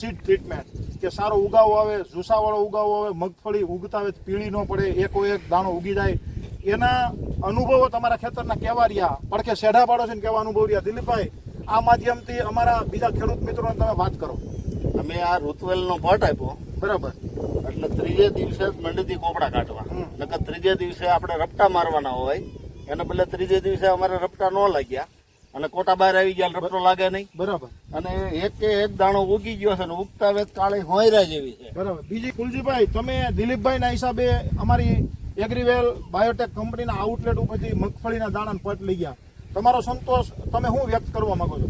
Seed treatment કે સારો ઉગાવો આવે ઝુસાવાળો ઉગાવો આવે મગફળી ઉગતા હોય પીળી ન પડે એકો એક દાણો ઉગી જાય. એના અનુભવો તમારા ખેતરના કેવા રહ્યા? પડખે શેઢા પાડો છે ને કેવા અનુભવ રહ્યા? દિલીપભાઈ આ માધ્યમથી અમારા બીજા ખેડૂત મિત્રોને તમે વાત કરો. અમે આ ઋતુવેલનો ભટ આપ્યો. બરાબર. એટલે ત્રીજે દિવસે જ મંડીથી કોપડા કાઢવા. નકર ત્રીજે દિવસે આપણે રપટા મારવાના હોય. એના બદલે ત્રીજે દિવસે અમારે રપટા ન લાગ્યા. અને કોટા બહાર આવી ગયા રપટો લાગે નહીં. બરાબર. અને એક કે એક દાણો ઉગી ગયો છે અને ઉગતા વેત કાળી હોયરા જેવી છે. બરાબર. બીજી કુલજીભાઈ તમે દિલીપભાઈના હિસાબે અમારી એગ્રીવેલ બાયોટેક કંપનીના આઉટલેટ ઉપરથી મગફળીના દાણા પટ લઈ ગયા. તમારો સંતોષ તમે શું વ્યક્ત કરવા માંગો છો?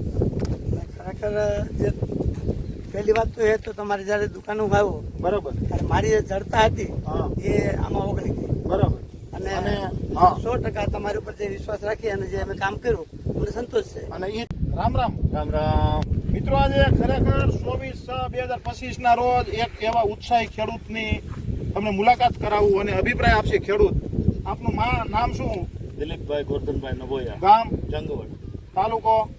ખરેખર જે પહેલી વાત તો એ તો તમારે જ્યારે દુકાન ઉભાવો બરાબર. મારી જે જડતા હતી હા. એ આમાં ઓગળી ગઈ. બરાબર. અને સો ટકા તમારી ઉપર જે વિશ્વાસ રાખી અને જે અમે કામ કર્યું અમને સંતોષ છે. અને એ રામ રામ. રામ રામ. મિત્રો આજે ખરેખર ચોવીસ બે હજાર પચીસ ના રોજ એક એવા ઉત્સાહી ખેડૂતની તમને મુલાકાત કરાવું અને અભિપ્રાય આપશે ખેડૂત. આપનું મા- નામ શું? દિલીપભાઈ ગોરધનભાઈ નબોયા ગામ? જંગવડ. તાલુકો?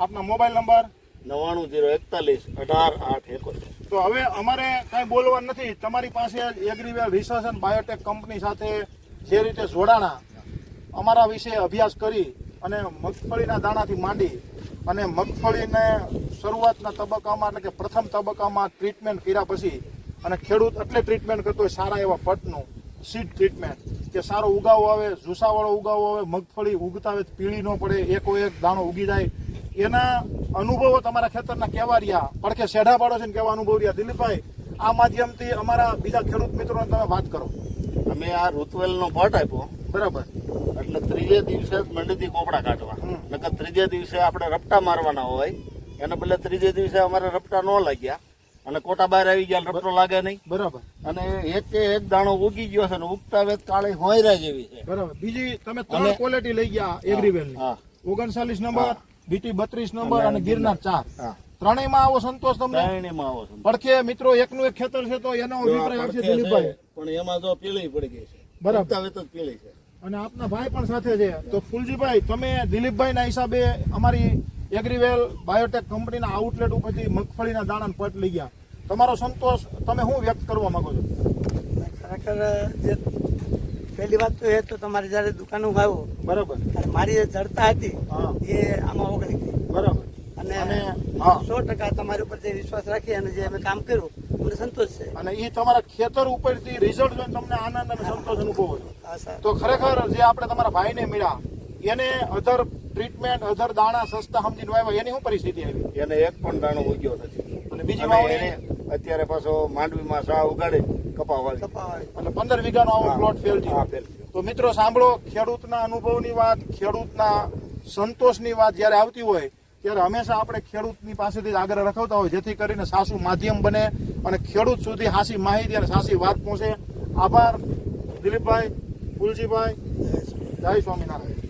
આપના મોબાઈલ નંબર? નવ્વાણું જીરો એકતાલીસ અઢાર આઠ એકોતેર. તો હવે અમારે કાંઈ બોલવાનું નથી. તમારી પાસે Agriwell research and biotech company સાથે જે રીતે જોડાણા અમારા વિશે અભ્યાસ કરી અને મગફળીના દાણાથી માંડી અને મગફળીને શરૂઆતના તબક્કામાં એટલે કે પ્રથમ તબક્કામાં ટ્રીટમેન્ટ કર્યા પછી અને ખેડૂત એટલે ટ્રીટમેન્ટ કરતો હોય સારા એવા પટનું સીડ ટ્રીટમેન્ટ કે સારો ઉગાવો આવે ઝૂસાવાળો ઉગાવો આવે, મગફળી ઉગતા હોય પીળી ન પડે, એકો એક દાણો ઉગી જાય. એના અનુભવો તમારા ખેતરના કેવા રહ્યા? પડખે શેઢા પાડો છે ને કેવા અનુભવ રહ્યા? દિલીપભાઈ, આ માધ્યમથી અમારા બીજા ખેડૂત મિત્રોને તમે વાત કરો. અમે આ ઋતુવેલનો ભટ્ટ આપ્યો. બરાબર. એટલે ત્રીજે દિવસે મંડીથી કોપડા કાઢવા. નકર ત્રીજે દિવસે આપણે રપટા મારવાના હોય એને બદલે ત્રીજે દિવસે અમારે રપટા ન લાગ્યા. અને કોટા બહાર આવી ગયા રપટો લાગે નહીં. બરાબર. અને એક કે એક દાણો ઉગી ગયો છે ઉગતા વેત કાળી હોયરા જેવી છે. બરાબર. બીજી તમે ત્રણ ક્વોલિટી લઈ ગયા એગ્રીવેલની હા. ઓગણચાલીસ નંબર બીટી બત્રીસ નંબર અને ગિરનાર ચાર. ત્રણેયમાં આવો સંતોષ તમને? ત્રણેયમાં આવો પણ પડખે મિત્રો એકનું એક ખેતર છે તો એનો અભિપ્રાય આપશે દિલીપભાઈ પણ એમાં જો પીળી પડી ગઈ છે. બરાબર. ઉગતા વેત જ પીળી છે. અને આપના ભાઈ પણ સાથે છે. તો ફુલજીભાઈ તમે દિલીપભાઈના હિસાબે અમારી એગ્રીવેલ બાયોટેક કંપનીના આઉટલેટ ઉપરથી મગફળીના દાણાને પટ લઈ ગયા. તમારો સંતોષ તમે શું વ્યક્ત કરવા માંગો છો? ખરેખર જે પહેલી વાત તો એ તો તમારે જ્યારે દુકાન ઉભાવો બરાબર. મારી જે જડતા હતી એ આમાં ઓગળી ગઈ. બરાબર. અને સો ટકા તમારી ઉપર જે વિશ્વાસ રાખી અને જે અમે કામ કર્યું અમને સંતોષ છે. અને એ તમારા ખેતર ઉપરથી રિઝલ્ટ જોઈને તમને આનંદ અને સંતોષ અનુભવ તો ખરેખર જે આપણે તમારા ભાઈને મળ્યા એને અધર ટ્રીટમેન્ટ અધર દાણા સસ્તા સમજીને વાવ્યા એની શું પરિસ્થિતિ આવી? એને એક પણ દાણો ઉગ્યો નથી. અને બીજી અને વાવણી એને અત્યારે પાછો માંડવીમાં સા ઉગાડે કપાવાળી કપાવાળી એટલે પંદર વીઘાનો આવો. પ્લોટ ફેલ થયો. હા, ફેલ થયો. તો મિત્રો સાંભળો ખેડૂતના અનુભવની વાત ખેડૂતના સંતોષની વાત જ્યારે આવતી હોય ત્યારે હંમેશા આપણે ખેડૂતની પાસેથી જ આગ્રહ રખાવતા હોય, જેથી કરીને સાસુ માધ્યમ બને અને ખેડૂત સુધી સાચી માહિતી અને સાચી વાત પહોંચે. આભાર, દિલીપભાઈ, ફુલજીભાઈ. જય સ્વામિનારાયણ.